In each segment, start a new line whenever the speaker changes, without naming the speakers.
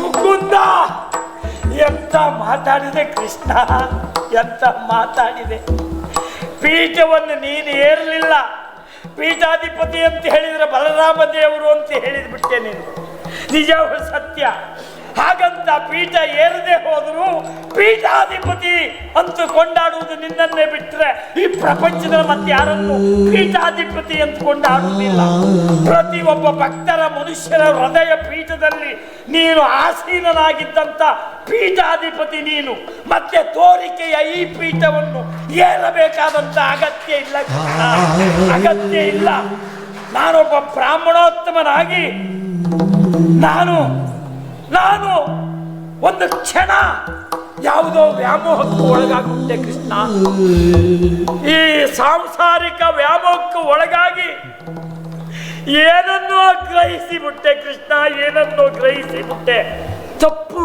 ಮುಕುಂದ! ಎಂತ ಮಾತಾಡಿದೆ ಕೃಷ್ಣ? ಎಂತ ಮಾತಾಡಿದೆ? ಪೀಠವನ್ನು ನೀನು ಏರಲಿಲ್ಲ. ಪೀಠಾಧಿಪತಿ ಅಂತ ಹೇಳಿದ್ರೆ ಬಲರಾಮ ದೇವರು ಅಂತ ಹೇಳಿದ್ಬಿಟ್ಟೆ ನೀನು. ನಿಜ ಸತ್ಯ. ಹಾಗಂತ ಪೀಠ ಏರದೆ ಹೋದರೂ ಪೀಠಾಧಿಪತಿ ಅಂತ ಕೊಂಡಾಡುವುದು ನಿನ್ನನ್ನೇ ಬಿಟ್ಟರೆ ಈ ಪ್ರಪಂಚದ ಮತ್ತೆ ಯಾರನ್ನು ಪೀಠಾಧಿಪತಿ ಅಂತ ಕೊಂಡಾಡುವುದಿಲ್ಲ. ಪ್ರತಿ ಒಬ್ಬ ಭಕ್ತರ ಮನುಷ್ಯರ ಹೃದಯ ಪೀಠದಲ್ಲಿ ನೀನು ಆಸೀನನಾಗಿದ್ದಂತ ಪೀಠಾಧಿಪತಿ ನೀನು. ಮತ್ತೆ ತೋರಿಕೆಯ ಈ ಪೀಠವನ್ನು ಏರಬೇಕಾದಂತ ಅಗತ್ಯ ಇಲ್ಲ ಅಗತ್ಯ ಇಲ್ಲ. ನಾನೊಬ್ಬ ಬ್ರಾಹ್ಮಣೋತ್ತಮನಾಗಿ ನಾನು ನಾನು ಒಂದು ಕ್ಷಣ ಯಾವುದೋ ವ್ಯಾಮೋಹಕ್ಕೆ ಒಳಗಾಗುತ್ತೆ ಕೃಷ್ಣ. ಈ ಸಾಂಸಾರಿಕ ವ್ಯಾಮೋಹಕ್ಕೆ ಒಳಗಾಗಿ ಏನನ್ನು ಗ್ರಹಿಸಿ ಬಿಟ್ಟೆ ಕೃಷ್ಣ, ಏನನ್ನು ಗ್ರಹಿಸಿ ಬಿಟ್ಟೆ ತಪ್ಪು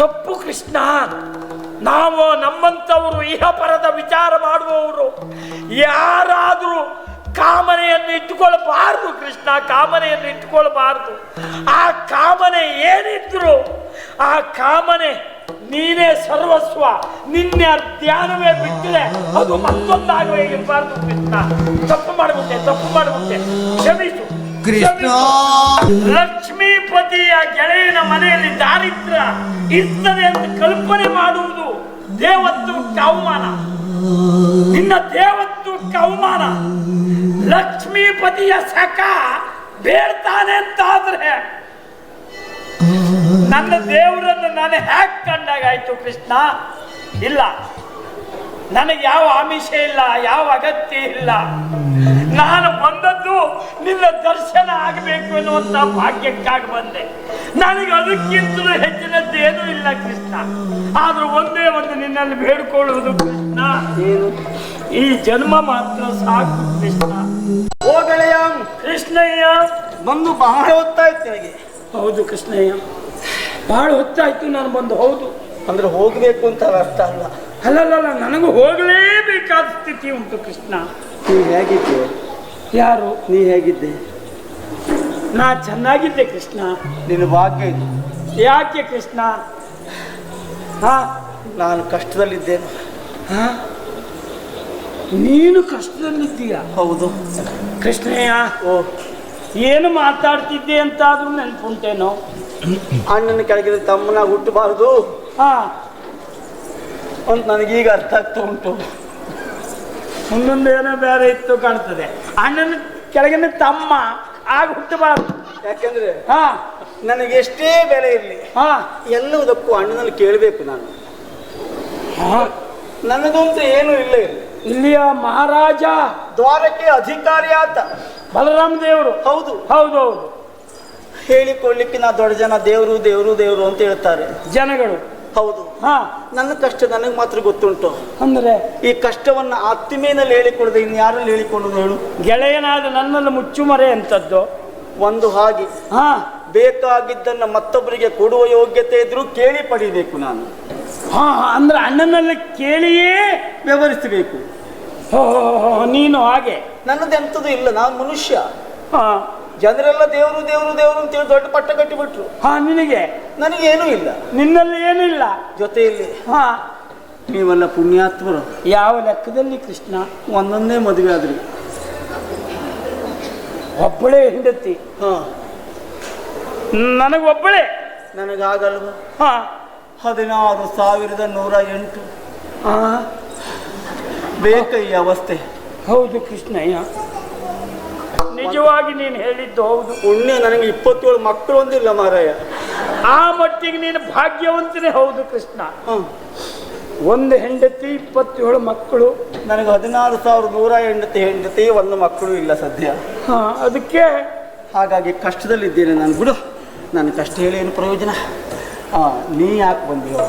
ತಪ್ಪು ಕೃಷ್ಣ. ನಾವು ನಮ್ಮಂಥವರು ಇಹಪರದ ವಿಚಾರ ಮಾಡುವವರು. ಯಾರಾದರೂ ಕಾಮನೆಯನ್ನು ಇಟ್ಟುಕೊಳ್ಬಾರ್ದು ಕೃಷ್ಣ ಕಾಮನೆಯನ್ನು ಇಟ್ಟುಕೊಳ್ಬಾರ್ದು ಆ ಕಾಮನೆ ಏನಿದ್ರು ಆ ಕಾಮನೆ ನೀನೇ ಸರ್ವಸ್ವ ನಿನ್ನೆ ಧ್ಯಾನವೇ ಬಿಟ್ಟಿದೆ ಅದು ಮತ್ತೊಂದಾಗವೇ ಇರಬಾರ್ದು ಕೃಷ್ಣ. ತಪ್ಪು ಮಾಡಿಬಿಟ್ಟೆ ತಪ್ಪು ಮಾಡಿಬಿಟ್ಟೆ. ಕ್ಷಮಿಸು
ಕೃಷ್ಣ.
ಲಕ್ಷ್ಮೀಪತಿಯ ಗೆಳೆಯನ ಮನೆಯಲ್ಲಿ ದಾರಿದ್ರ ಇರ್ತದೆ ಅಂತ ಕಲ್ಪನೆ ಮಾಡುವುದು ದೇವತ್ತು ಅವಮಾನ. ನಿನ್ನ ದೇವತ್ವಕ್ಕೆ ಅವಮಾನ. ಲಕ್ಷ್ಮೀಪತಿಯ ಸಖ ಬೇಡ್ತಾನೆ ಅಂತಾದ್ರೆ ನನ್ನ ದೇವರನ್ನು ನಾನು ಹ್ಯಾಕ್ ಕಂಡಾಗಾಯ್ತು ಕೃಷ್ಣ? ಇಲ್ಲ. ನನಗೆ ಯಾವ ಆಮಿಷ ಇಲ್ಲ ಯಾವ ಅಗತ್ಯ ಇಲ್ಲ. ನಾನು ಬಂದದ್ದು ನಿನ್ನ ದರ್ಶನ ಆಗಬೇಕು ಅನ್ನುವಂತ ಭಾಗ್ಯಕ್ಕಾಗಿ ಬಂದೆ. ನನಗೆ ಅದಕ್ಕಿಂತಲೂ ಹೆಚ್ಚಿನದ್ದು ಏನೂ ಇಲ್ಲ ಕೃಷ್ಣ. ಆದ್ರೂ ಒಂದೇ ಒಂದು ನಿನ್ನಲ್ಲಿ ಬೇಡ್ಕೊಳ್ಳುವುದು ಕೃಷ್ಣ. ಈ ಜನ್ಮ ಮಾತ್ರ ಸಾಕು ಕೃಷ್ಣ.
ಹೋಗಳೆಯ ಗೆಳೆಯ
ಕೃಷ್ಣಯ್ಯ.
ಬಂದು ಬಹಳ ಹೊತ್ತಾಯ್ತು ನನಗೆ.
ಹೌದು ಕೃಷ್ಣಯ್ಯ. ಬಹಳ ಹೊತ್ತಾಯ್ತು ನಾನು ಬಂದು ಹೌದು.
ಅಂದ್ರೆ ಹೋಗ್ಬೇಕು ಅಂತ ಅರ್ಥ ಅಲ್ಲ.
ಅಲ್ಲಲ್ಲ ನನಗೂ ಹೋಗಲೇಬೇಕಾದ ಸ್ಥಿತಿ ಉಂಟು ಕೃಷ್ಣ.
ನೀ ಹೇಗಿದ್ದೆ?
ಯಾರು?
ನೀ ಹೇಗಿದ್ದೆ?
ನಾ ಚೆನ್ನಾಗಿದ್ದೆ ಕೃಷ್ಣ.
ನಿನ್ನ ಭಾಗ್ಯ ಇದು.
ಯಾಕೆ ಕೃಷ್ಣ? ಹಾ?
ನಾನು ಕಷ್ಟದಲ್ಲಿದ್ದೇನೆ.
ಹಾ? ನೀನು ಕಷ್ಟದಲ್ಲಿದ್ದೀಯ?
ಹೌದು.
ಕೃಷ್ಣಯ್ಯ
ಓ.
ಏನು ಮಾತಾಡ್ತಿದ್ದೆ ಅಂತಾದ್ರೂ ನೆನಪುಂಟೇನೋ?
ಅಣ್ಣನ ಕೆಳಗಿದ್ರೆ ತಮ್ಮನ ಹುಟ್ಟಬಾರದು.
ಹಾ.
ಅಂತ ನನಗೀಗ ಅರ್ಥ ಆಗ್ತಾ ಉಂಟು.
ಮುಂದೊಂದೇನೋ ಬೇರೆ ಇತ್ತು ಕಾಣ್ತದೆ. ಅಣ್ಣನ ಕೆಳಗಿನ ತಮ್ಮ ಆಗ ಹುಟ್ಟಬಾರದು.
ಯಾಕೆಂದ್ರೆ
ಹಾ.
ನನಗೆ ಎಷ್ಟೇ ಬೆಲೆ ಇರಲಿ
ಹಾ.
ಎಲ್ಲದಕ್ಕೂ ಅಣ್ಣನಲ್ಲಿ ಕೇಳಬೇಕು ನಾನು.
ಹಾ.
ನನ್ನದಂತೂ ಏನೂ ಇಲ್ಲ ಇಲ್ಲಿ.
ಇಲ್ಲಿಯ ಮಹಾರಾಜ.
ದ್ವಾರಕ್ಕೆ ಅಧಿಕಾರಿ ಆತ.
ಬಲರಾಮ ದೇವರು.
ಹೌದು.
ಹೌದು
ಹೇಳಿಕೊಳ್ಳಿಕ್ಕೆ ನಾ ದೊಡ್ಡ ಜನ ದೇವರು ದೇವರು ದೇವರು ಅಂತ ಹೇಳ್ತಾರೆ.
ಜನಗಳು.
ಹೌದು.
ಹಾ.
ನನ್ನ ಕಷ್ಟ ನನಗೆ ಮಾತ್ರ ಗೊತ್ತುಂಟು.
ಅಂದ್ರೆ?
ಈ ಕಷ್ಟವನ್ನ ಆತ್ಮೇನಲ್ಲಿ ಹೇಳಿಕೊಳ್ಳದೆ ಇನ್ಯಾರಲ್ಲಿ ಹೇಳಿಕೊಂಡು ಹೇಳು?
ಗೆಳೆಯನಾದ ನನ್ನಲ್ಲಿ ಮುಚ್ಚುಮರೆ ಅಂತದ್ದು
ಒಂದು ಹಾಗೆ.
ಹಾ.
ಬೇಕಾಗಿದ್ದನ್ನ ಮತ್ತೊಬ್ಬರಿಗೆ ಕೊಡುವ ಯೋಗ್ಯತೆ ಇದ್ರೂ ಕೇಳಿ ಪಡಿಬೇಕು ನಾನು.
ಹಾ ಅಂದ್ರೆ ಅಣ್ಣನಲ್ಲಿ ಕೇಳಿಯೇ
ವ್ಯವಹರಿಸಬೇಕು.
ಹೋ, ಹೋ, ಹೋ, ನೀನು ಹಾಗೆ.
ನನ್ನದು ಎಂಥದ್ದು ಇಲ್ಲ ನಾನು ಮನುಷ್ಯ.
ಹಾ.
ಜನರೆಲ್ಲ ದೇವರು ದೇವರು ದೇವರು ಅಂತೇಳಿ ದೊಡ್ಡ ಪಟ್ಟ ಕಟ್ಟಿಬಿಟ್ರು.
ಹಾ ನಿನಗೆ?
ನನಗೇನೂ ಇಲ್ಲ.
ನಿನ್ನಲ್ಲಿ ಏನಿಲ್ಲ
ಜೊತೆಯಲ್ಲಿ
ಹಾ.
ನೀವೆಲ್ಲ ಪುಣ್ಯಾತ್ಮರು.
ಯಾವ ಲೆಕ್ಕದಲ್ಲಿ ಕೃಷ್ಣ
ಒಂದೊಂದೇ ಮದುವೆ ಆದ್ರಿ?
ಒಬ್ಬಳೇ ಹೆಂಡತಿ.
ಹಾ.
ನನಗೊಬ್ಬಳೇ?
ನನಗಾಗಲ್ವ?
ಹಾ.
ಹದಿನಾರು ಸಾವಿರದ ನೂರ ಎಂಟು.
ಹಾ.
ಬೇಕ ಈ ಅವಸ್ಥೆ.
ಹೌದು ಕೃಷ್ಣಯ್ಯ. ನಿಜವಾಗಿ ನೀನು ಹೇಳಿದ್ದು ಹೌದು.
ಪುಣ್ಯ ನನಗೆ ಇಪ್ಪತ್ತೇಳು ಮಕ್ಕಳು ಒಂದಿಲ್ಲ ಮಾರಾಯ.
ಆ ಮಟ್ಟಿಗೆ ನೀನು ಭಾಗ್ಯವಂತನೇ ಹೌದು ಕೃಷ್ಣ.
ಹ.
ಒಂದು ಹೆಂಡತಿ ಇಪ್ಪತ್ತೇಳು ಮಕ್ಕಳು.
ನನಗೆ ಹದಿನಾರು ಸಾವಿರದ ನೂರ ಹೆಂಡತಿ ಹೆಂಡತಿ ಒಂದು ಮಕ್ಕಳು ಇಲ್ಲ ಸದ್ಯ.
ಹಾ ಅದಕ್ಕೆ?
ಹಾಗಾಗಿ ಕಷ್ಟದಲ್ಲಿದ್ದೇನೆ ನಾನು. ಬಿಡು ನನ್ನ ಕಷ್ಟ ಹೇಳಿ ಏನು ಪ್ರಯೋಜನ? ಹಾಂ ನೀ ಯಾಕೆ ಬಂದಿಯೋ?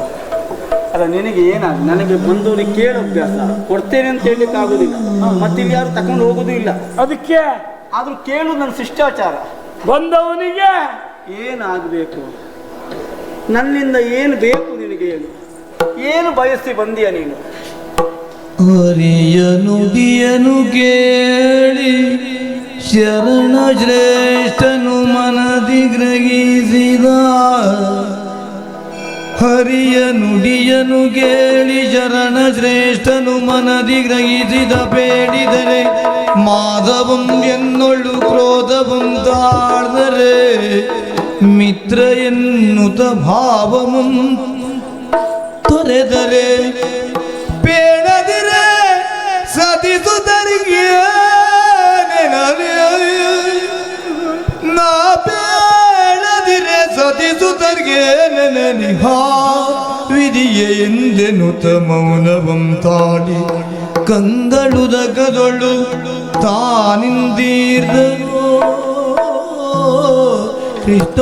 ಅಲ್ಲ ನಿನಗೆ ಏನಾಗ ನನಗೆ ಬಂದವರಿಗೆ ಕೇಳೋ ಅಭ್ಯಾಸ. ಕೊಡ್ತೇನೆ ಅಂತ ಹೇಳಲಿಕ್ಕೆ ಆಗೋದಿಲ್ಲ ಮತ್ತೆ ಇಲ್ಲಿ ಯಾರು ತಕೊಂಡು ಹೋಗೋದು ಇಲ್ಲ.
ಅದಕ್ಕೆ?
ಆದರೂ ಕೇಳು ನನ್ನ ಶಿಷ್ಟಾಚಾರ.
ಬಂದವನಿಗೆ
ಏನಾಗಬೇಕು? ನನ್ನಿಂದ ಏನು ಬೇಕು ನಿನಗೆ ಏನು ಏನು ಬಯಸಿ ಬಂದೀಯ ನೀನು?
ಹರಿಯ ನುಡಿಯನು ಕೇಳಿ ಶರಣ ಶ್ರೇಷ್ಠನು ಮನದಿ ಗ್ರಹಿಸಿದ. ಹರಿಯ ನುಡಿಯನು ಕೇಳಿ ಶರಣ ಶ್ರೇಷ್ಠನು ಮನದಿ ಗ್ರಹಿಸಿದ. ಬೇಡಿದರೆ ಎನ್ನೊಳ್ಳು ಕ್ರೋಧವಂ ತಾಳ್ದರೆ ಮಿತ್ರ ಎನ್ನುತ ಭಾವಮಂ ತೊರೆದರೆ ಬೇಡದಿರೆ ಸತಿಸುತ್ತರಿಗೆ ನಾ ಬೇಡದಿರೆ ಸತಿಸುತ್ತರಿಗೆ ನೆನನಿಹಾ ವಿಧಿಯೇ ಎಂದೆನುತ ಮೌನವಂ ತಾಡಿ ಕಂದಳುದಗದೊಳು ತಾನಿಂದೀರ್ದನೋ
ಕೃತ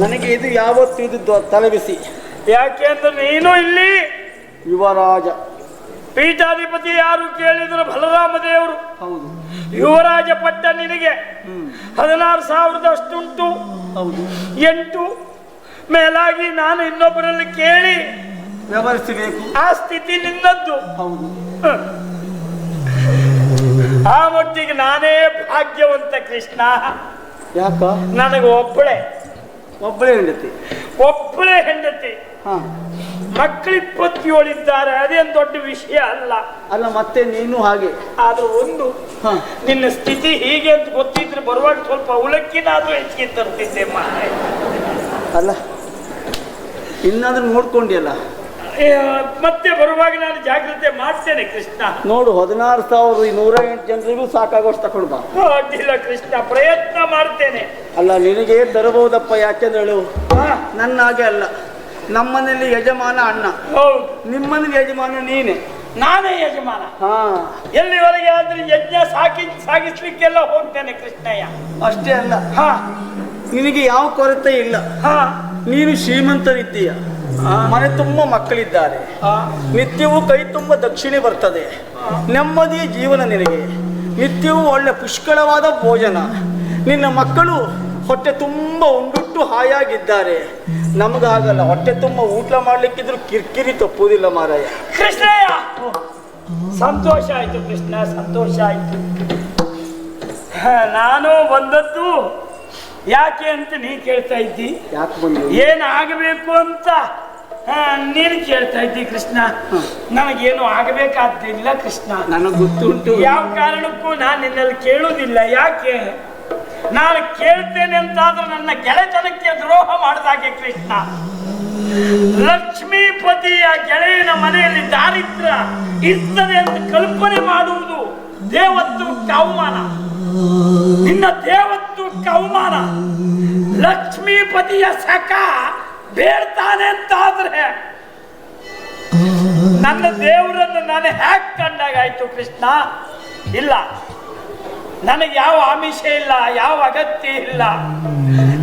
ನನಗೆ ಇದು ಯಾವತ್ತು ಇದು ಯಾಕೆ
ಯಾಕೆಂದ್ರೆ ನೀನು ಇಲ್ಲಿ
ಯುವರಾಜ.
ಪೀಠಾಧಿಪತಿ ಯಾರು ಕೇಳಿದ್ರು ಬಲರಾಮ ದೇವರು.
ಹೌದು.
ಯುವರಾಜ ಪಟ್ಟ ನಿನಗೆ ಹದಿನಾರು ಸಾವಿರದಷ್ಟುಂಟು
ಹೌದು.
ಎಂಟು ಮೇಲಾಗಿ ನಾನು ಇನ್ನೊಬ್ಬರಲ್ಲಿ ಕೇಳಿ
ವ್ಯವಹರಿಸಬೇಕು.
ಆ ಸ್ಥಿತಿ ನಿನ್ನದ್ದು.
ಹೌದು.
ಆ ಮಟ್ಟಿಗೆ ನಾನೇ ಭಾಗ್ಯವಂತ ಕೃಷ್ಣ.
ಯಾಕ?
ನನಗೆ ಒಬ್ಬಳೆ.
ಒಬ್ಬಳೇ ಹೆಂಡತಿ.
ಒಬ್ಬಳೇ ಹೆಂಡತಿ.
ಹಾ
ಇದ್ದಾರೆ ಅದೇನು ದೊಡ್ಡ ವಿಷಯ ಅಲ್ಲ.
ಅಲ್ಲ ಮತ್ತೆ ನೀನು ಹಾಗೆ.
ಆದ್ರೂ ಒಂದು ನಿನ್ನ ಸ್ಥಿತಿ ಹೀಗೆ ಅಂತ ಗೊತ್ತಿದ್ರೆ ಬರುವಾಗ ಸ್ವಲ್ಪ ಉಳಕ್ಕಿನಾದ್ರೂ ಹೆಚ್ಚಿಗೆ ತರ್ತಿದ್ದೆ ಮಾರೆ
ಅಲ್ಲ ಇನ್ನಾದ್ರೂ ನೋಡ್ಕೊಂಡಿಯಲ್ಲ?
ಮತ್ತೆ ಬರುವಾಗ ನಾನು ಜಾಗ್ರತೆ ಮಾಡ್ತೇನೆ ಕೃಷ್ಣ.
ನೋಡು ಹದಿನಾರು ಸಾವಿರದ ನೂರ ಎಂಟು ಜನರಿಗೂ ಸಾಕಾಗೋಷ್ಟು ತಕೊಂಡು ಬಾ.
ಅಡ್ಡಿಲ್ಲ ಕೃಷ್ಣ ಪ್ರಯತ್ನ ಮಾಡ್ತೇನೆ.
ಅಲ್ಲ ನಿನಗೆ ತರಬಹುದಪ್ಪ ಯಾಕೆಂದ್ರೆ ಹೇಳು.
ಹಾ,
ನನ್ನ ಹಾಗೆ ಅಲ್ಲ. ನಮ್ಮನೇಲಿ ಯಜಮಾನ ಅಣ್ಣ.
ಹೌದು.
ನಿಮ್ಮನೇಲಿ ಯಜಮಾನ ನೀನೆ.
ನಾನೇ ಯಜಮಾನ.
ಹಾ.
ಎಲ್ಲಿವರೆಗೆ ಆದ್ರೆ ಯಜ್ಞ ಸಾಕಿ ಸಾಗಿಸ್ಲಿಕ್ಕೆಲ್ಲ ಹೋಗ್ತೇನೆ ಕೃಷ್ಣಯ್ಯ.
ಅಷ್ಟೇ ಅಲ್ಲ.
ಹಾ.
ನಿನಗೆ ಯಾವ ಕೊರತೆ ಇಲ್ಲ.
ಹಾ.
ನೀನು ಶ್ರೀಮಂತರಿದ್ದೀಯ. ಮನೆ ತುಂಬ ಮಕ್ಕಳಿದ್ದಾರೆ.
ಹಾ.
ನಿತ್ಯವೂ ಕೈ ತುಂಬ ದಕ್ಷಿಣೆ ಬರ್ತದೆ. ನೆಮ್ಮದಿಯ ಜೀವನ ನಿನಗೆ. ನಿತ್ಯವೂ ಒಳ್ಳೆ ಪುಷ್ಕಳವಾದ ಭೋಜನ. ನಿನ್ನ ಮಕ್ಕಳು ಹೊಟ್ಟೆ ತುಂಬ ಉಂಡುಟ್ಟು ಹಾಯಾಗಿದ್ದಾರೆ. ನಮಗಾಗಲ್ಲ ಹೊಟ್ಟೆ ತುಂಬ ಊಟ ಮಾಡ್ಲಿಕ್ಕಿದ್ರು ಕಿರ್ಕಿರಿ ತಪ್ಪುವುದಿಲ್ಲ ಮಾರಾಯ.
ಕೃಷ್ಣಯ್ಯ! ಸಂತೋಷ ಆಯ್ತು ಕೃಷ್ಣ ಸಂತೋಷ ಆಯ್ತು. ನಾನು ಬಂದದ್ದು ಯಾಕೆ ಅಂತ ನೀ ಕೇಳ್ತಾ ಇದ್ದಿ?
ಯಾಕೆ ಬಂದು
ಏನಾಗಬೇಕು ಅಂತ ಹ, ನೀನು ಕೇಳ್ತಾ ಇದ್ದಿ ಕೃಷ್ಣ. ನನಗೇನು ಆಗಬೇಕಾದ್ದಿಲ್ಲ ಕೃಷ್ಣ.
ನನಗೆ ಗೊತ್ತುಂಟು.
ಯಾವ ಕಾರಣಕ್ಕೂ ನಾನು ನಿನ್ನಲ್ಲಿ ಕೇಳುವುದಿಲ್ಲ. ಯಾಕೆ? ನಾನು ಕೇಳ್ತೇನೆ ಅಂತಾದ್ರೂ ನನ್ನ ಗೆಳೆತನಕ್ಕೆ ದ್ರೋಹ ಮಾಡಿದಾಗೆ ಕೃಷ್ಣ. ಲಕ್ಷ್ಮೀಪತಿಯ ಗೆಳೆಯನ ಮನೆಯಲ್ಲಿ ದಾರಿದ್ರ ಇರ್ತದೆ ಅಂತ ಕಲ್ಪನೆ ಮಾಡುವುದು ದೇವತ್ತು ಅವಮಾನ. ನಿನ್ನ ದೇವತ್ತು ಅವಮಾನ. ಲಕ್ಷ್ಮೀಪತಿಯ ಸಖ ಬೇಡ್ತಾನೆ ಅಂತಾದ್ರೆ ನನ್ನ ದೇವರನ್ನು ನಾನು ಹ್ಯಾಕ್ ಕಂಡಾಗಾಯ್ತು ಕೃಷ್ಣ? ಇಲ್ಲ. ನನಗೆ ಯಾವ ಆಮಿಷ ಇಲ್ಲ ಯಾವ ಅಗತ್ಯ ಇಲ್ಲ.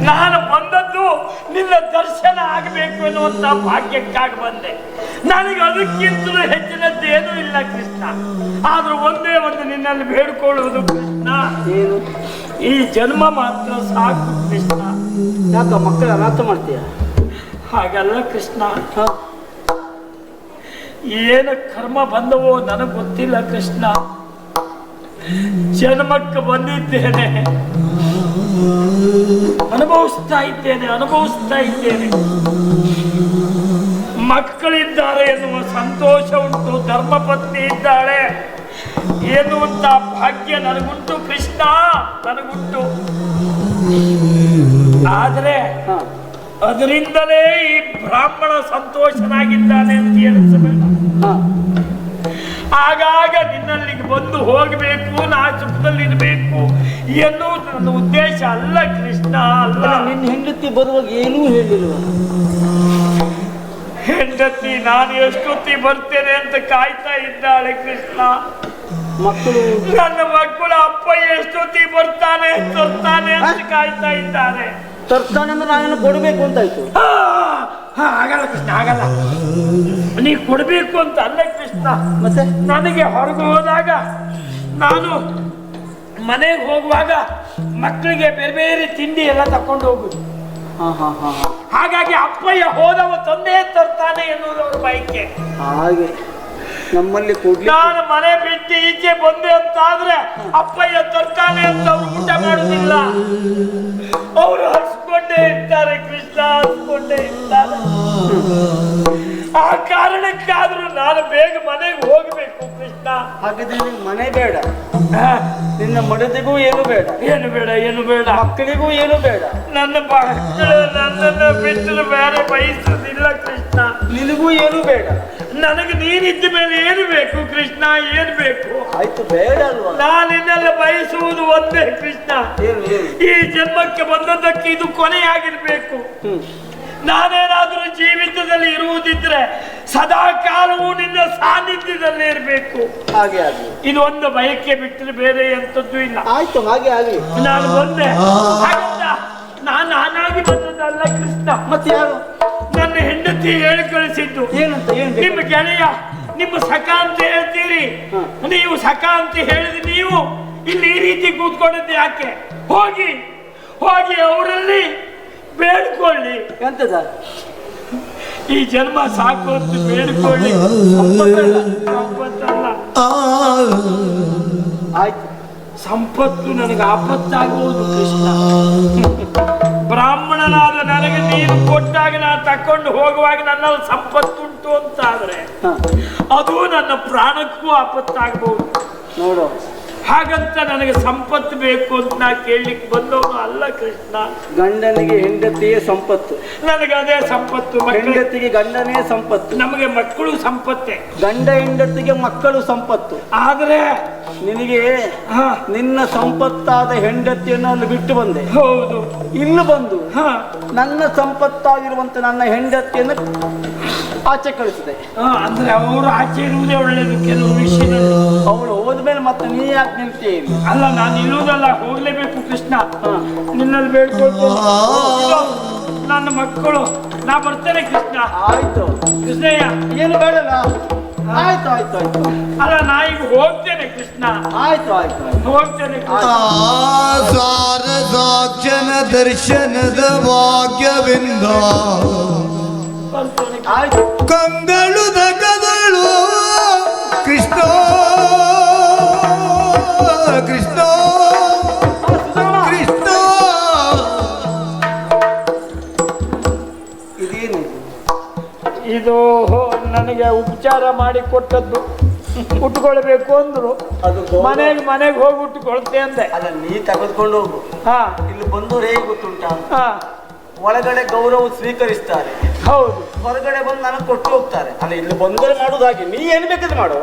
ನಾನು ಬಂದದ್ದು ನಿನ್ನ ದರ್ಶನ ಆಗಬೇಕು ಅನ್ನುವಂತ ಭಾಗ್ಯಕ್ಕಾಗಿ ಬಂದೆ. ನನಗೆ ಅದಕ್ಕಿಂತಲೂ ಹೆಚ್ಚಿನದ್ದು ಏನೂ ಇಲ್ಲ ಕೃಷ್ಣ. ಆದ್ರೂ ಒಂದೇ ಒಂದು ನಿನ್ನಲ್ಲಿ ಬೇಡ್ಕೊಳ್ಳುವುದು ಕೃಷ್ಣ.
ಏನು?
ಈ ಜನ್ಮ ಮಾತ್ರ ಸಾಕು ಕೃಷ್ಣ.
ಯಾಕ ಮಕ್ಕಳ ಅನಾಥ ಮಾಡ್ತೀಯ?
ಹಾಗಲ್ಲ ಕೃಷ್ಣ. ಏನು ಕರ್ಮ ಬಂದವೋ ನನಗೆ ಗೊತ್ತಿಲ್ಲ ಕೃಷ್ಣ. ಜನ್ಮಕ್ಕೆ ಬಂದಿದ್ದೇನೆ. ಅನುಭವಿಸ್ತಾ ಇದ್ದೇನೆ ಅನುಭವಿಸ್ತಾ ಇದ್ದೇನೆ. ಮಕ್ಕಳಿದ್ದಾರೆ ಎನ್ನುವ ಸಂತೋಷ ಉಂಟು ಧರ್ಮಪತ್ನಿ ಇದ್ದಾಳೆ. ಎನ್ನುವಂತ ಭಾಗ್ಯ ನನಗುಂಟು ಕೃಷ್ಣ ನನಗುಂಟು. ಆದರೆ ಅದರಿಂದಲೇ ಈ ಬ್ರಾಹ್ಮಣ ಸಂತೋಷನಾಗಿದ್ದಾನೆ ಅಂತ
ಹೇಳ
ಆಗಾಗ ನಿನ್ನಲ್ಲಿಗೆ ಬಂದು ಹೋಗಬೇಕು ನಾ ಸುಖದಲ್ಲಿ ಇರಬೇಕು ಎನ್ನುವುದು ನನ್ನ ಉದ್ದೇಶ ಅಲ್ಲ ಕೃಷ್ಣ ಅಲ್ಲ.
ನಿನ್ನ ಹೆಂಡತಿ ಬರುವಾಗ ಏನೂ ಹೇಳಿಲ್ಲ
ಹೆಂಡತಿ ನಾನು ಎಷ್ಟೊತ್ತಿ ಬರ್ತೇನೆ ಅಂತ ಕಾಯ್ತಾ ಇದ್ದಾಳೆ ಕೃಷ್ಣ.
ಮಕ್ಕಳು?
ನನ್ನ ಮಕ್ಕಳ ಅಪ್ಪ ಎಷ್ಟೊತ್ತಿ ಬರ್ತಾನೆ ತರ್ತಾನೆ ಅಂತ ಕಾಯ್ತಾ ಇದ್ದಾರೆ
ತರ್ತಾನೆ ಅಂದ್ರೆ ನಾನೇನು ಕೊಡಬೇಕು ಅಂತಾಯ್ತು.
ಆ, ಆಗಲ್ಲ ಕೃಷ್ಣ ಆಗಲ್ಲ. ನೀ ಕೊಡ್ಬೇಕು ಅಂತ ಅಲ್ಲ ಕೃಷ್ಣ.
ಮತ್ತೆ?
ನನಗೆ ಹೊರಗೆ ಹೋದಾಗ ನಾನು ಮನೆಗೆ ಹೋಗುವಾಗ ಮಕ್ಕಳಿಗೆ ಬೇರೆ ಬೇರೆ ತಿಂಡಿ ಎಲ್ಲ ತಕೊಂಡು ಹೋಗುದು.
ಹಾ ಹಾ ಹಾ ಹಾ.
ಹಾಗಾಗಿ ಅಪ್ಪಯ್ಯ ಹೋದವ ತಂದೆ ತರ್ತಾನೆ ಎನ್ನುವುದು ಅವ್ರ ಬಯಕೆ.
ಹಾಗೆ. ನಮ್ಮಲ್ಲಿ
ನಾನು ಮನೆ ಬಿಟ್ಟು ಈಚೆ ಬಂದೆ ಅಂತ ಆದ್ರೆ ಅಪ್ಪಯ್ಯ ತರ್ತಾನೆ ಅಂತ ಅವ್ರು ಊಟ ಮಾಡುದಿಲ್ಲ. ಅವರು ಹಸ್ಕೊಂಡೇ ಇರ್ತಾರೆ ಕೃಷ್ಣ ಹಸ್ಕೊಂಡೇ ಇರ್ತಾರೆ. ಆ ಕಾರಣಕ್ಕಾದ್ರೂ ನಾನು ಬೇಗ ಮನೆಗೆ ಹೋಗ್ಬೇಕು ಕೃಷ್ಣ.
ಹಾಗಾದ್ರೆ ನಿನ್ ಮನೆ ಬೇಡ. ನಿನ್ನ ಮಡದಿಗೂ ಏನು ಬೇಡ.
ಏನು ಬೇಡ ಏನು ಬೇಡ.
ಮಕ್ಕಳಿಗೂ ಏನು ಬೇಡ.
ನನ್ನ ಮಕ್ಕಳು ನನ್ನನ್ನು ಬಿಟ್ಟರು ಬೇರೆ ಬಯಸುದಿಲ್ಲ ಕೃಷ್ಣ.
ನಿನಗೂ ಏನು ಬೇಡ.
ನನಗೆ ನೀನಿದ್ದ ಮೇಲೆ ಏನು ಬೇಕು ಕೃಷ್ಣ? ಏನು ಬೇಕು?
ಆಯ್ತು ಬೇಡ ಅಲ್ವಾ?
ನಾನಿನ್ನೆಲ್ಲ ಬಯಸುವುದು ಒಂದೇ ಕೃಷ್ಣ. ಈ ಜನ್ಮಕ್ಕೆ ಬಂದದ್ದಕ್ಕೆ ಇದು ಕೊನೆಯಾಗಿರ್ಬೇಕು.
ಹ್ಮ್.
ನಾನೇನಾದರೂ ಜೀವಿತದಲ್ಲಿ ಇರುವುದಿದ್ರೆ ಸದಾ ಕಾಲವೂ ನಿನ್ನ ಸಾನ್ನಿಧ್ಯದಲ್ಲಿ ಇರಬೇಕು.
ಹಾಗೆ ಆಗಲಿ.
ಇದು ಒಂದು ಬಯಕೆ ಬಿಟ್ಟರೆ ಬೇರೆ ಎಂತದ್ದು ಇಲ್ಲ.
ಆಯ್ತು ಹಾಗೆ ಆಗಲಿ.
ನಾನು ಬಂದೆ. ನಾನು ನಾನಾಗಿ ಬಂದದ್ದಲ್ಲ ಕೃಷ್ಣ.
ಮತ್ತೆ ಯಾರು?
ನನ್ನ ಹೆಂಡತಿ ಹೇಳಿ ಕಳಿಸಿದ್ದು.
ಏನಂತ ಏನ್
ನಿಮ್ಮ ಗೆಳೆಯ ನಿಮ್ಮ ಸಖ ಅಂತ ಹೇಳ್ತೀರಿ. ನೀವು ಸಖ ಅಂತ ಹೇಳಿದ ನೀವು ಇಲ್ಲಿ ಈ ರೀತಿ ಕೂತ್ಕೊಂಡಿದ್ದು ಯಾಕೆ? ಹೋಗಿ ಹೋಗಿ ಅವರಲ್ಲಿ ಬೇಡ್ಕೊಳ್ಳಿ.
ಎಂತದ?
ಈ ಜನ್ಮ ಸಾಕು ಅಂತ ಬೇಡ್ಕೊಳ್ಳಿ.
ಆಯ್ತು.
ಸಂಪತ್ತು ನನಗೆ ಆಪತ್ತಾಗುವುದು ಕೃಷ್ಣ. ಬ್ರಾಹ್ಮಣನಾದ ನನಗೆ ನೀನು ಕೊಟ್ಟಾಗ ನಾನು ತಕೊಂಡು ಹೋಗುವಾಗ ನನ್ನಲ್ಲಿ ಸಂಪತ್ತುಂಟು ಅಂತ ಆದ್ರೆ ಅದು ನನ್ನ ಪ್ರಾಣಕ್ಕೂ ಆಪತ್ತಾಗಬಹುದು.
ನೋಡು.
ಹಾಗಂತ ನನಗೆ ಸಂಪತ್ತು ಬೇಕು ಅಂತ ನಾ ಕೇಳಲಿಕ್ಕೆ ಬಂದವನು ಅಲ್ಲ ಕೃಷ್ಣ.
ಗಂಡನಿಗೆ ಹೆಂಡತಿಯೇ ಸಂಪತ್ತು.
ನನಗೆ ಅದೇ ಸಂಪತ್ತು
ಹೆಂಡತಿಗೆ ಗಂಡನೇ ಸಂಪತ್ತು.
ನಮಗೆ ಮಕ್ಕಳು ಸಂಪತ್ತೆ.
ಗಂಡ ಹೆಂಡತಿಗೆ ಮಕ್ಕಳು ಸಂಪತ್ತು.
ಆದ್ರೆ
ನಿನಗೆ
ಹಾ,
ನಿನ್ನ ಸಂಪತ್ತಾದ ಹೆಂಡತಿಯನ್ನು ಅಲ್ಲಿ ಬಿಟ್ಟು ಬಂದೆ.
ಹೌದು.
ಇಲ್ಲಿ ಬಂದು
ಹಾ.
ನನ್ನ ಸಂಪತ್ತಾಗಿರುವಂತ ನನ್ನ ಹೆಂಡತಿಯನ್ನು ಆಚೆ ಕಳಿಸಿದೆ.
ಹ, ಅಂದ್ರೆ ಅವರು ಆಚೆ ಇರುವುದೇ ಒಳ್ಳೇದು. ಕೆಲವು ವಿಷಯ
ಅವಳು ಹೋದ್ಮೇಲೆ ಮತ್ತೆ ನೀ ಯಾಕೆ ನಿಲ್ತೀನಿ
ಅಲ್ಲ ನಾನು ಇರುವುದಲ್ಲ ಹೋಗ್ಲೇಬೇಕು ಕೃಷ್ಣ. ನಿನ್ನಲ್ಲಿ ಬೇಡ್ಕೊಳ್ತು ನನ್ನ ಮಕ್ಕಳು ನಾ ಬರ್ತೇನೆ ಕೃಷ್ಣ.
ಆಯ್ತು.
ಕೃಷ್ಣಯ್ಯ.
ಏನು ಬೇಡಲ್ಲ ಆಯ್ತು ಆಯ್ತು ಆಯ್ತು.
ಅಲ್ಲ ನಾ ಈಗ ಹೋಗ್ತೇನೆ ಕೃಷ್ಣ.
ಆಯ್ತು ಆಯ್ತು
ಹೋಗ್ತೇನೆ ಕೃಷ್ಣ.
ಸಾರ ಸಾಕ್ಷನ ದರ್ಶನದ ಭಾಗ್ಯವಿಂದ. ಕಂಗಳು ದಗದಳು ಕೃಷ್ಣ ಕೃಷ್ಣ ಕೃಷ್ಣ.
ಇದೇನು
ಇದು? ನನಗೆ ಉಪಚಾರ ಮಾಡಿ ಕೊಟ್ಟದ್ದು. ಉಟ್ಕೊಳ್ಬೇಕು ಅಂದ್ರು.
ಅದು
ಮನೆಗೆ ಮನೆಗೆ ಹೋಗಿ ಉಟ್ಕೊಳ್ತೆ ಅಂದೆ.
ಅಲ್ಲ ನೀ ತೆಗೆದುಕೊಂಡು ಹೋಗು.
ಹಾ.
ಇಲ್ಲಿ ಬಂದವರು ಹೇಗೆ ಗೊತ್ತುಂಟ?
ಹಾ.
ಒಳಗಡೆ ಗೌರವ ಸ್ವೀಕರಿಸ್ತಾರೆ.
ಹೌದು
ಹೊರಗಡೆ ಬಂದು ನನಗೆ ಕೊಟ್ಟು ಹೋಗ್ತಾರೆ. ಅಲ್ಲ ಇಲ್ಲಿ ಬಂದರೆ ಮಾಡುದು ಹಾಗೆ. ನೀ ಏನು ಬೇಕಿದ್ರೆ ಮಾಡು.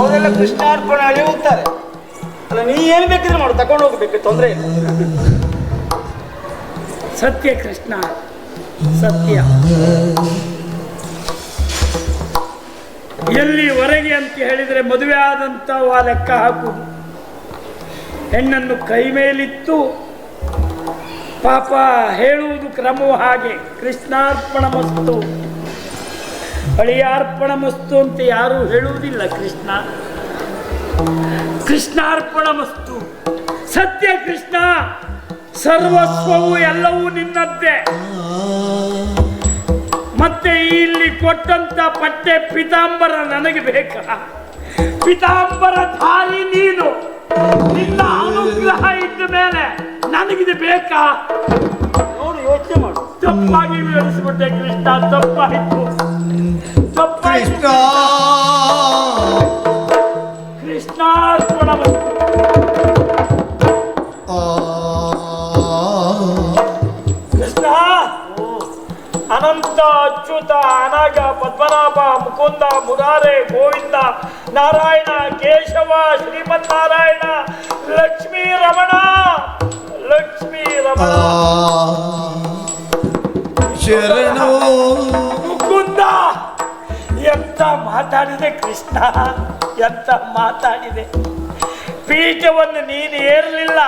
ಅವರೆಲ್ಲ ಕೃಷ್ಣಾರ್ಪಣೆ ಅಳಿ ಹೋಗ್ತಾರೆ. ಅಲ್ಲ ನೀ ಏನು ಬೇಕಿದ್ರೆ ಮಾಡು. ತಗೊಂಡು ಹೋಗ್ಬೇಕು ತೊಂದರೆ ಇಲ್ಲ.
ಸತ್ಯ ಕೃಷ್ಣ. ಸತ್ಯ. ಎಲ್ಲಿವರೆಗೆ ಅಂತ ಹೇಳಿದ್ರೆ ಮದುವೆ ಆದಂತ ಆ ಲೆಕ್ಕ ಹಾಕುದು ಹೆಣ್ಣನ್ನು ಕೈ ಮೇಲಿತ್ತು ಪಾಪ ಹೇಳುವುದು ಕ್ರಮವು ಹಾಗೆ. ಕೃಷ್ಣಾರ್ಪಣ ಮಸ್ತು ಅಳಿಯಾರ್ಪಣ ಮಸ್ತು ಅಂತ ಯಾರೂ ಹೇಳುವುದಿಲ್ಲ ಕೃಷ್ಣ. ಕೃಷ್ಣಾರ್ಪಣ ಮಸ್ತು ಸತ್ಯ ಕೃಷ್ಣ. ಸರ್ವಸ್ವವು ಎಲ್ಲವೂ ನಿನ್ನದ್ದೇ. ಮತ್ತೆ ಇಲ್ಲಿ ಕೊಟ್ಟಂತ ಪಟ್ಟೆ ಪಿತಾಂಬರ ನನಗೆ ಬೇಕ. ಪಿತಾಂಬರ ಧಾರಿ ನೀನು. ನಿನ್ನ ಅನುಗ್ರಹ ಇದ್ದ ಮೇಲೆ ನನಗಿದು ಬೇಕಾ?
ನೋಡು ಯೋಚನೆ ಮಾಡು.
ತಪ್ಪಾಗಿ ವಿವರಿಸಿಬಿಟ್ಟೆ ಕೃಷ್ಣ ತಪ್ಪಾಯಿತು. ತಪ್ಪಾಯಿತು
ಕೃಷ್ಣ.
ಕೃಷ್ಣಾರ್ಪಣ ಕೃಷ್ಣ. ಅನಂತ ಅಚ್ಯುತ ಅನಗ ಪದ್ಮನಾಭ ಮುಕುಂದ ಮುರಾರೆ ಗೋವಿಂದ ನಾರಾಯಣ ಕೇಶವ ಶ್ರೀಮನ್ನಾರಾಯಣ ಲಕ್ಷ್ಮೀ ರಮಣ ಲಕ್ಷ್ಮೀ ರಮಣ
ಶರಣೋ.
ಮುಕುಂದ ಎಂತ ಮಾತಾಡಿದೆ ಕೃಷ್ಣ ಎಂತ ಮಾತಾಡಿದೆ? ಪೀಠವನ್ನು ನೀನು ಏರಲಿಲ್ಲ.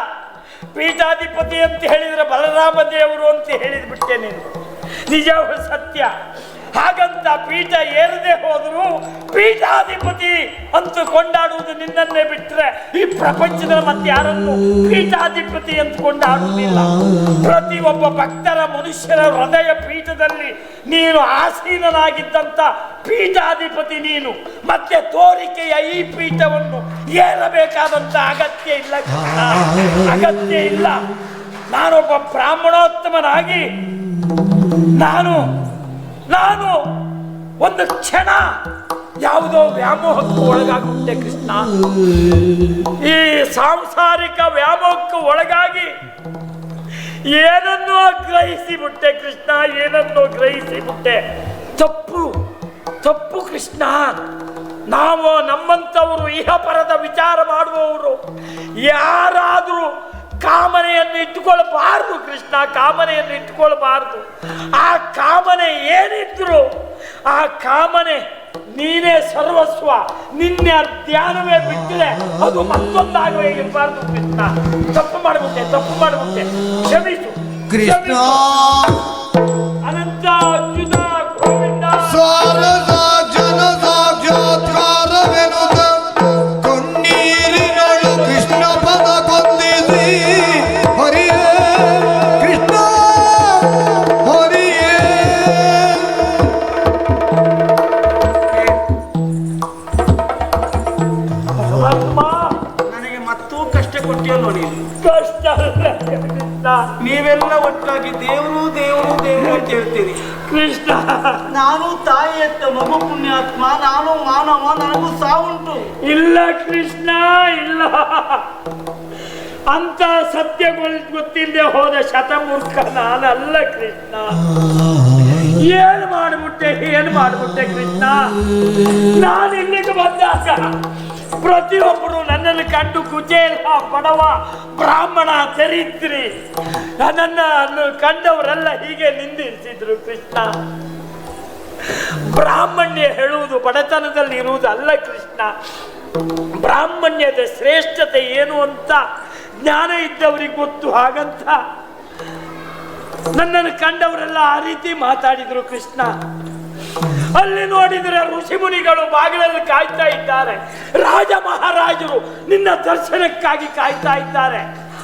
ಪೀಠಾಧಿಪತಿ ಅಂತ ಹೇಳಿದ್ರೆ ಬಲರಾಮ ದೇವರು ಅಂತ ಹೇಳಿದ್ಬಿಟ್ಟೆ ನೀನು. ನಿಜವೂ ಸತ್ಯ. ಹಾಗಂತ ಪೀಠ ಏರದೆ ಹೋದರೂ ಪೀಠಾಧಿಪತಿ ಅಂತ ಕೊಂಡಾಡುವುದು ನಿನ್ನನ್ನೇ ಬಿಟ್ಟರೆ ಈ ಪ್ರಪಂಚದ ಮತ್ತೆ ಯಾರನ್ನು ಪೀಠಾಧಿಪತಿ ಅಂತ ಕೊಂಡಾಡುವುದಿಲ್ಲ. ಪ್ರತಿ ಒಬ್ಬ ಭಕ್ತರ ಮನುಷ್ಯರ ಹೃದಯ ಪೀಠದಲ್ಲಿ ನೀನು ಆಸೀನನಾಗಿದ್ದಂತ ಪೀಠಾಧಿಪತಿ ನೀನು. ಮತ್ತೆ ತೋರಿಕೆಯ ಈ ಪೀಠವನ್ನು ಏರಬೇಕಾದಂತ ಅಗತ್ಯ ಇಲ್ಲ ಅಗತ್ಯ ಇಲ್ಲ. ನಾನೊಬ್ಬ ಬ್ರಾಹ್ಮಣೋತ್ತಮನಾಗಿ ನಾನು ನಾನು ಒಂದು ಕ್ಷಣ ಯಾವುದೋ ವ್ಯಾಮೋಹಕ್ಕೆ ಒಳಗಾಗುತ್ತೆ ಕೃಷ್ಣ. ಈ ಸಾಂಸಾರಿಕ ವ್ಯಾಮೋಹಕ್ಕೆ ಒಳಗಾಗಿ ಏನನ್ನೋ ಗ್ರಹಿಸಿ ಬಿಟ್ಟೆ ಕೃಷ್ಣ, ಏನನ್ನೋ ಗ್ರಹಿಸಿ ಬಿಟ್ಟೆ ತಪ್ಪು ತಪ್ಪು ಕೃಷ್ಣ. ನಾವು ನಮ್ಮಂಥವರು ಇಹಪರದ ವಿಚಾರ ಮಾಡುವವರು. ಯಾರಾದರೂ ಕಾಮನೆಯನ್ನು ಇಟ್ಟುಕೊಳ್ಬಾರ್ದು ಕೃಷ್ಣ, ಕಾಮನೆಯನ್ನು ಇಟ್ಟುಕೊಳ್ಬಾರ್ದು ಆ ಕಾಮನೆ ಏನಿದ್ರು, ಆ ಕಾಮನೆ ನೀನೇ ಸರ್ವಸ್ವ ನಿನ್ನೆ ಧ್ಯಾನವೇ ಬಿಟ್ಟಿದೆ. ಅದು ಮತ್ತೊಂದಾಗವೇ ಇರಬಾರ್ದು ಕೃಷ್ಣ. ತಪ್ಪು ಮಾಡಬಿಟ್ಟೆ ತಪ್ಪು ಮಾಡಬಿಟ್ಟೆ. ಕ್ಷಮಿಸು
ಕೃಷ್ಣ.
ಅನಂತ ಅರ್ಜುನ ಗೋವಿಂದ.
ಒಟ್ಟಾಗಿ ದೇವರು ದೇವರು ದೇವರು ಅಂತ ಹೇಳ್ತೀರಿ.
ಕೃಷ್ಣ.
ನಾನು ತಾಯಿ ಅತ್ತ ಮಗು ಪುಣ್ಯಾತ್ಮ ನಾನು ಮಾನವ ನನಗೂ ಸಾವುಂಟು.
ಇಲ್ಲ ಕೃಷ್ಣ ಇಲ್ಲ. ಅಂತ ಸತ್ಯಗಳು ಗೊತ್ತಿಲ್ಲದೆ ಹೋದ ಶತಮೂರ್ಖ ನಾನಲ್ಲ ಕೃಷ್ಣ. ಏನ್ ಮಾಡ್ಬಿಟ್ಟೆ ಏನ್ ಮಾಡ್ಬಿಟ್ಟೆ ಕೃಷ್ಣ? ನಾನು ಇಲ್ಲಿಗೆ ಬಂದಾಗ ಪ್ರತಿಯೊಬ್ಬರು ನನ್ನನ್ನು ಕಂಡು ಕುಚೇಲ ಬಡವ ಬ್ರಾಹ್ಮಣ ಚರಿತ್ರಿ. ನನ್ನನ್ನು ಕಂಡವರೆಲ್ಲ ಹೀಗೆ ನಿಂದಿಸಿದ್ರು ಕೃಷ್ಣ. ಬ್ರಾಹ್ಮಣ್ಯ ಹೇಳುವುದು ಬಡತನದಲ್ಲಿ ಇರುವುದು ಅಲ್ಲ ಕೃಷ್ಣ. ಬ್ರಾಹ್ಮಣ್ಯದ ಶ್ರೇಷ್ಠತೆ ಏನು ಅಂತ ಜ್ಞಾನ ಇದ್ದವರಿಗೆ ಗೊತ್ತು ಹಾಗಂತ ನನ್ನನ್ನು ಕಂಡವರೆಲ್ಲ ಆ ರೀತಿ ಮಾತಾಡಿದ್ರು ಕೃಷ್ಣ. ಅಲ್ಲಿ ನೋಡಿದರೆ ಋಷಿ ಮುನಿಗಳು ಬಾಗಿಲಲ್ಲಿ ಕಾಯ್ತಾ ಇದ್ದಾರೆ. ರಾಜ ಮಹಾರಾಜರು ನಿನ್ನ ದರ್ಶನಕ್ಕಾಗಿ ಕಾಯ್ತಾ ಇದ್ದಾರೆ.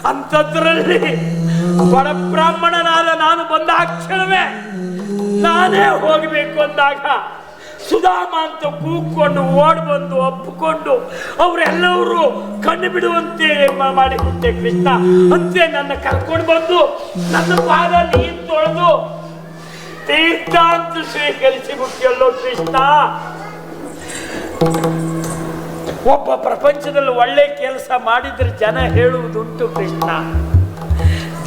ಅಂಥದ್ರಲ್ಲಿ ಬ್ರಾಹ್ಮಣನಾದ ನಾನು ಬಂದ ಕ್ಷಣವೇ ನಾನೇ ಹೋಗಬೇಕು ಅಂದಾಗ ಸುಧಾಮ ಅಂತ ಕೂಗ್ಕೊಂಡು ಓಡ್ ಬಂದು ಒಪ್ಪಿಕೊಂಡು ಅವರೆಲ್ಲರೂ ಕಣ್ಣು ಬಿಡುವಂತೆ ಮಾಡಿಬಿಟ್ಟೆ ಕೃಷ್ಣ. ಅಂತೆ ನನ್ನ ಕರ್ಕೊಂಡು ಬಂದು ನನ್ನ ಪಾದ ನೀರು ತೊಳೆದು ತೀರ್ಥ ಅಂತ ಸ್ವೀಕರಿಸಿ ಬಿಟ್ಟಿಯಲ್ಲೋ ಕೃಷ್ಣ. ಒಬ್ಬ ಪ್ರಪಂಚದಲ್ಲಿ ಒಳ್ಳೆ ಕೆಲಸ ಮಾಡಿದ್ರೆ ಜನ ಹೇಳುವುದುಂಟು ಕೃಷ್ಣ.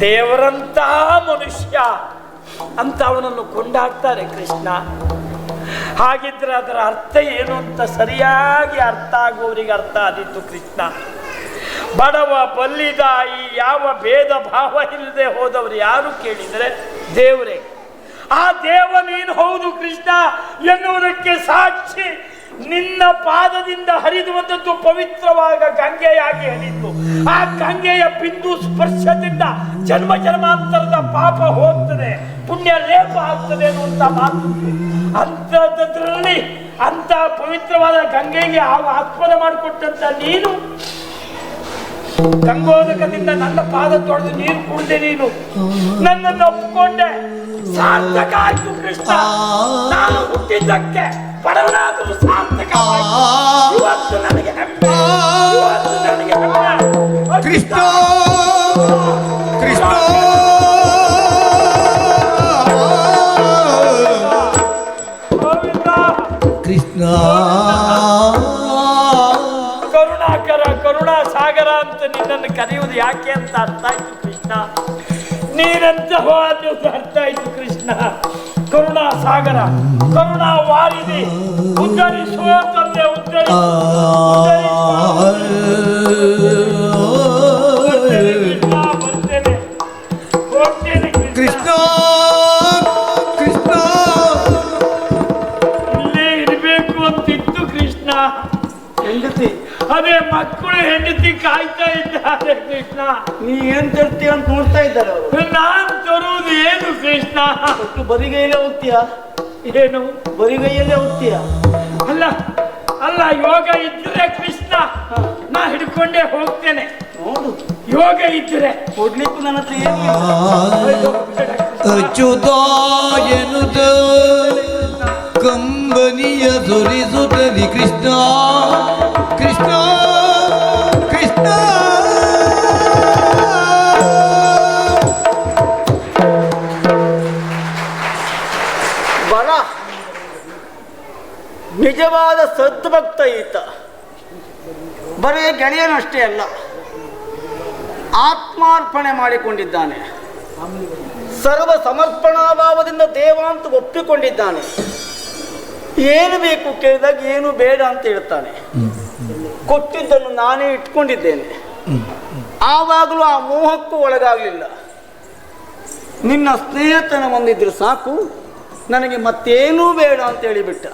ದೇವರಂತಹ ಮನುಷ್ಯ ಅಂತ ಅವನನ್ನು ಕೊಂಡಾಡ್ತಾರೆ ಕೃಷ್ಣ. ಹಾಗಿದ್ರೆ ಅದರ ಅರ್ಥ ಏನು ಅಂತ ಸರಿಯಾಗಿ ಅರ್ಥ ಆಗುವವರಿಗೆ ಅರ್ಥ ಆದಿತ್ತು ಕೃಷ್ಣ. ಬಡವ ಬಲ್ಲಿದ ಈ ಯಾವ ಭೇದ ಭಾವ ಇಲ್ಲದೆ ಹೋದವರು ಯಾರು ಕೇಳಿದರೆ ದೇವರೇ. ಆ ದೇವ ನೀನು ಹೌದು ಕೃಷ್ಣ ಎನ್ನುವುದಕ್ಕೆ ಸಾಕ್ಷಿ ನಿನ್ನ ಪಾದದಿಂದ ಹರಿದುವಂಥದ್ದು ಪವಿತ್ರವಾದ ಗಂಗೆಯಾಗಿ ಹರಿತು ಆ ಗಂಗೆಯ ಬಿಂದು ಸ್ಪರ್ಶದಿಂದ ಜನ್ಮ ಜನ್ಮಾಂತರದ ಪಾಪ ಹೋಗ್ತದೆ, ಪುಣ್ಯ ಲೇಪ ಆಗ್ತದೆ ಅನ್ನುವಂತ ಮಾತು. ಅಂಥದ್ರಲ್ಲಿ ಅಂತ ಪವಿತ್ರವಾದ ಗಂಗೆಗೆ ಆ ಆಸ್ಪದ ಮಾಡಿಕೊಟ್ಟಂತ ನೀನು ಗಂಗೋದಕದಿಂದ ನನ್ನ ಪಾದ ತೊಳೆದು ನೀರು ಕುಡಿದೆ ನೀನು. ನನ್ನನ್ನು ಒಪ್ಪಿಕೊಂಡೆ. ಸಾರ್ಥಕ ಆಯ್ತು ಕೃಷ್ಣ. ನಾನು ಹುಟ್ಟಿದ್ದಕ್ಕೆ ಬಡವನಾದರೂ ಸಾರ್ಥಕ ಇವತ್ತು ನನಗೆ ಹೆಮ್ಮೆ. ಇವತ್ತು ನನಗೆ ಹೆಮ್ಮೆ.
ಕೃಷ್ಣ ಕೃಷ್ಣ. ಕೃಷ್ಣ.
ಕರುಣಾ ಸಾಗರ ಅಂತ ನಿನ್ನನ್ನು ಕರೆಯುವುದು ಯಾಕೆ ಅಂತ ಅರ್ಥ ಆಯ್ತು ಕೃಷ್ಣ? ನೀನಂತ ಅನ್ನೋದು ಅರ್ಥ ಆಯ್ತು ಕೃಷ್ಣ. ಕರುಣಾ ಸಾಗರ, ಕರುಣಾ ವಾರಿದಿ, ಉದ್ಧರಿಸುವ ತಂದೆ ಉದ್ಧರಿಸು ಮಕ್ಕಳು ಹೆಂಡತಿ ಕಾಯ್ತಾ ಇದ್ದಾರೆ ಕೃಷ್ಣ.
ನೀ ಏನ್ ತರ್ತೀಯ ಅಂತ ನೋಡ್ತಾ ಇದ್ದಾರೆ ಅವರು?
ನಾನ್ ತರುವುದು ಏನು ಕೃಷ್ಣ?
ಒಟ್ಟು ಬರಿಗೈಲೇ ಹೋಗ್ತೀಯ?
ಏನು?
ಬರಿಗೈಯಲ್ಲೇ ಹೋಗ್ತೀಯ?
ಅಲ್ಲ ಅಲ್ಲ ಯೋಗ ಇದ್ರೆ ಕೃಷ್ಣ ನಾ ಹಿಡ್ಕೊಂಡೇ ಹೋಗ್ತೇನೆ.
ನೋಡು.
ಯೋಗ ಇದ್ರೆ.
ಕೊಡ್ಲಿಕ್ಕೂ ನನ್ನ ಹತ್ರ ಏನು.
ಅಚ್ಯುತ ಎನ್ನುತ್ತ ಕಂಬನಿಯ ಸುರಿಸುತ್ತಲಿ ಕೃಷ್ಣ. ಕೃಷ್ಣ.
ಬಲ. ನಿಜವಾದ ಸದ್ಭಕ್ತ ಈತ. ಬರೀ ಗೆಳೆಯನಷ್ಟೇ ಅಲ್ಲ, ಆತ್ಮಾರ್ಪಣೆ ಮಾಡಿಕೊಂಡಿದ್ದಾನೆ. ಸರ್ವ ಸಮರ್ಪಣಾ ಭಾವದಿಂದ ದೇವ ಒಪ್ಪಿಕೊಂಡಿದ್ದಾನೆ. ಏನು ಬೇಕು ಕೇಳಿದಾಗ ಏನು ಬೇಡ ಅಂತ ಹೇಳ್ತಾನೆ. ಕೊಟ್ಟಿದ್ದನ್ನು ನಾನೇ ಇಟ್ಕೊಂಡಿದ್ದೇನೆ. ಆವಾಗಲೂ ಆ ಮೋಹಕ್ಕೂ ಒಳಗಾಗಲಿಲ್ಲ. ನಿನ್ನ ಸ್ನೇಹಿತನ ಒಂದಿದ್ರು ಸಾಕು ನನಗೆ ಮತ್ತೇನೂ ಬೇಡ ಅಂತ ಹೇಳಿಬಿಟ್ಟ.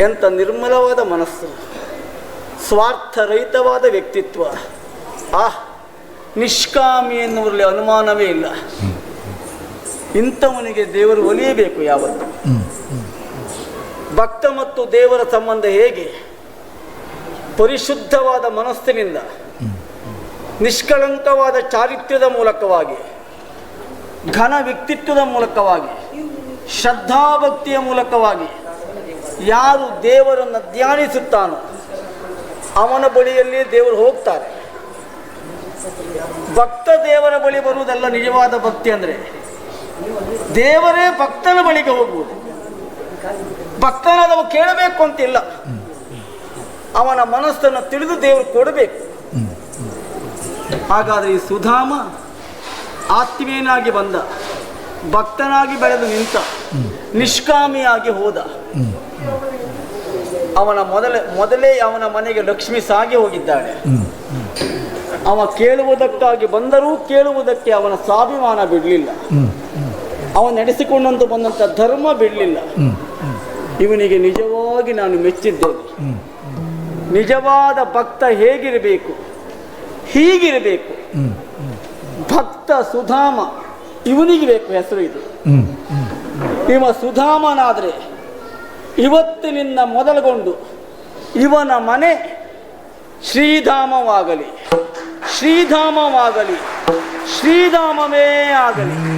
ಎಂಥ ನಿರ್ಮಲವಾದ ಮನಸ್ಸು ಸ್ವಾರ್ಥರಹಿತವಾದ ವ್ಯಕ್ತಿತ್ವ. ಆಹ್ ನಿಷ್ಕಾಮಿ ಎನ್ನುವರಲ್ಲಿ ಅನುಮಾನವೇ ಇಲ್ಲ. ಇಂಥವನಿಗೆ ದೇವರು ಒಲಿಯಬೇಕು ಯಾವತ್ತು? ಭಕ್ತ ಮತ್ತು ದೇವರ ಸಂಬಂಧ ಹೇಗೆ? ಪರಿಶುದ್ಧವಾದ ಮನಸ್ಸಿನಿಂದ, ನಿಷ್ಕಳಂಕವಾದ ಚಾರಿತ್ರ್ಯದ ಮೂಲಕವಾಗಿ, ಘನ ವ್ಯಕ್ತಿತ್ವದ ಮೂಲಕವಾಗಿ, ಶ್ರದ್ಧಾಭಕ್ತಿಯ ಮೂಲಕವಾಗಿ ಯಾರು ದೇವರನ್ನು ಧ್ಯಾನಿಸುತ್ತಾನೋ ಅವನ ಬಳಿಯಲ್ಲಿ ದೇವರು ಹೋಗ್ತಾರೆ. ಭಕ್ತ ದೇವರ ಬಳಿ ಬರುವುದಲ್ಲ ನಿಜವಾದ ಭಕ್ತಿ ಅಂದರೆ, ದೇವರೇ ಭಕ್ತನ ಬಳಿಗೆ ಹೋಗುವುದು. ಭಕ್ತನಾದವ ಕೇಳಬೇಕು ಅಂತಿಲ್ಲ. ಅವನ ಮನಸ್ಸನ್ನು ತಿಳಿದು ದೇವರು ಕೊಡಬೇಕು. ಹಾಗಾದರೆ ಈ ಸುಧಾಮ ಆತ್ಮೀಯನಾಗಿ ಬಂದ, ಭಕ್ತನಾಗಿ ಬೆಳೆದು ನಿಂತ, ನಿಷ್ಕಾಮಿಯಾಗಿ ಹೋದ. ಅವನ ಮೊದಲೇ ಮೊದಲೇ ಅವನ ಮನೆಗೆ ಲಕ್ಷ್ಮಿ ಸಾಗಿ ಹೋಗಿದ್ದಾಳೆ. ಅವ ಕೇಳುವುದಕ್ಕಾಗಿ ಬಂದರೂ ಕೇಳುವುದಕ್ಕೆ ಅವನ ಸ್ವಾಭಿಮಾನ ಬಿಡಲಿಲ್ಲ. ಅವನು ನಡೆಸಿಕೊಂಡಂತ ಬಂದಂಥ ಧರ್ಮ ಬಿಡಲಿಲ್ಲ. ಇವನಿಗೆ ನಿಜವಾಗಿ ನಾನು ಮೆಚ್ಚಿದ್ದೇನೆ. ನಿಜವಾದ ಭಕ್ತ ಹೇಗಿರಬೇಕು? ಹೀಗಿರಬೇಕು. ಭಕ್ತ ಸುಧಾಮ ಇವನಿಗೆ ಬೇಕು ಹೆಸರು ಇದು. ಇವ ಸುಧಾಮನಾದರೆ ಇವತ್ತಿನಿಂದ ಮೊದಲುಗೊಂಡು ಇವನ ಮನೆ ಶ್ರೀಧಾಮವಾಗಲಿ. ಶ್ರೀಧಾಮವಾಗಲಿ. ಶ್ರೀಧಾಮವೇ ಆಗಲಿ.